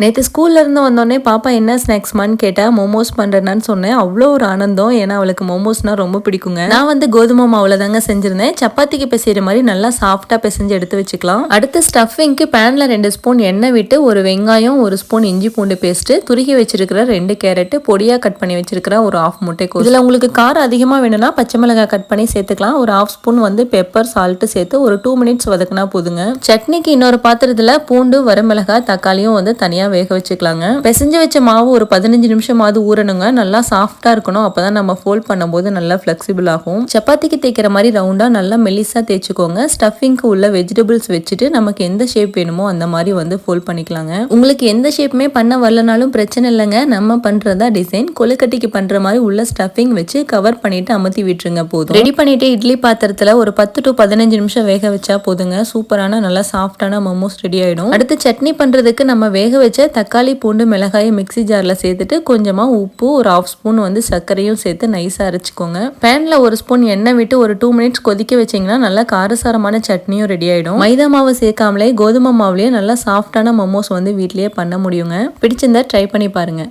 நேற்று ஸ்கூல்ல இருந்து வந்தோடனே பாப்பா என்ன ஸ்நாக்ஸ்மான்னு கேட்டா மோமோஸ் பண்ணுறேன்னு சொன்னேன். அவ்வளோ ஒரு ஆனந்தம். ஏன்னா அவளுக்கு மோமோஸ்னா ரொம்ப பிடிக்குங்க. நான் வந்து கோதுமை மாவுல தாங்க செஞ்சிருந்தேன். சப்பாத்திக்கு பிசைற மாதிரி நல்லா சாஃப்டா பிசைஞ்சு எடுத்து வச்சுக்கலாம். அடுத்து ஸ்டஃபிங்க்கு பேன்ல ரெண்டு ஸ்பூன் எண்ணெய் விட்டு ஒரு வெங்காயம் ஒரு ஸ்பூன் இஞ்சி பூண்டு பேஸ்ட் துருகி வச்சிருக்கிற ரெண்டு கேரட்டு பொடியா கட் பண்ணி வச்சிருக்கிற ஒரு ஆஃப் முட்டை இதுல உங்களுக்கு காரம் அதிகமா வேணும்னா பச்சை மிளகாய் கட் பண்ணி சேர்த்துக்கலாம். ஒரு ஆஃப் ஸ்பூன் வந்து பெப்பர் சால்ட் சேர்த்து ஒரு டூ மினிட்ஸ் வதக்குனா போதுங்க. சட்னிக்கு இன்னொரு பாத்திரத்துல பூண்டு வரமிளகாய் தக்காளியும் வந்து தனியாக வேக வச்சுக்கலாங்க. பிசைஞ்சு வச்ச மாவு ஒரு பதினஞ்சு நிமிஷமாவது ஊறணுங்க. நல்லா சாஃப்டாக இருக்கணும். அப்பதான் நம்ம ஃபோல்ட் பண்ணும்போது நல்லா ஃப்ளெக்சிபிள் ஆகும். சப்பாத்திக்கு தேய்க்கிற மாதிரி ரவுண்டா நல்லா மெலிசா தேய்ச்சிக்கோங்க. ஸ்டஃபிங்க்கு உள்ள வெஜிடபிள்ஸ் வச்சுட்டு நமக்கு எந்த ஷேப் வேணுமோ அந்த மாதிரி வந்து ஃபோல்ட் பண்ணிக்கலாங்க. உங்களுக்கு எந்த ஷேப்புமே பண்ண வரலனாலும் பிரச்சனை இல்லைங்க. நம்ம பண்றதா டிசைன் கொழுக்கட்டிக்கு பண்ற மாதிரி உள்ள ஸ்டஃபிங் வச்சு கவர் பண்ணிட்டு அமர்த்தி விட்டுருங்க போதும். ரெடி பண்ணிட்டு இட்லி பாத்திரத்தில் ஒரு பத்து டு பதினஞ்சு நிமிஷம் வேக வச்சா போதுங்க. சூப்பரான நல்லா சாஃப்டான மோமோஸ் ரெடி ஆயிடும். அடுத்து சட்னி பண்ணுறதுக்கு நம்ம வேக வச்சு வச்ச தக்காளி பூண்டு மிளகாயை மிக்சி ஜாரில் சேர்த்துட்டு கொஞ்சமாக உப்பு ஒரு ஆஃப் ஸ்பூன் வந்து சர்க்கரையும் சேர்த்து நைஸாக அரைச்சிக்கோங்க. பேனில் ஒரு ஸ்பூன் எண்ணெய் விட்டு ஒரு டூ மினிட்ஸ் கொதிக்க வச்சிங்கன்னா நல்லா காரசாரமான சட்னியும் ரெடி ஆகிடும் மைதா மாவு சேர்க்காமலே கோதுமை மாவுலேயே நல்லா சாஃப்டான மோமோஸ் வந்து வீட்லேயே பண்ண முடியுங்க. பிடிச்சிருந்தா ட்ரை பண்ணி பாருங்கள்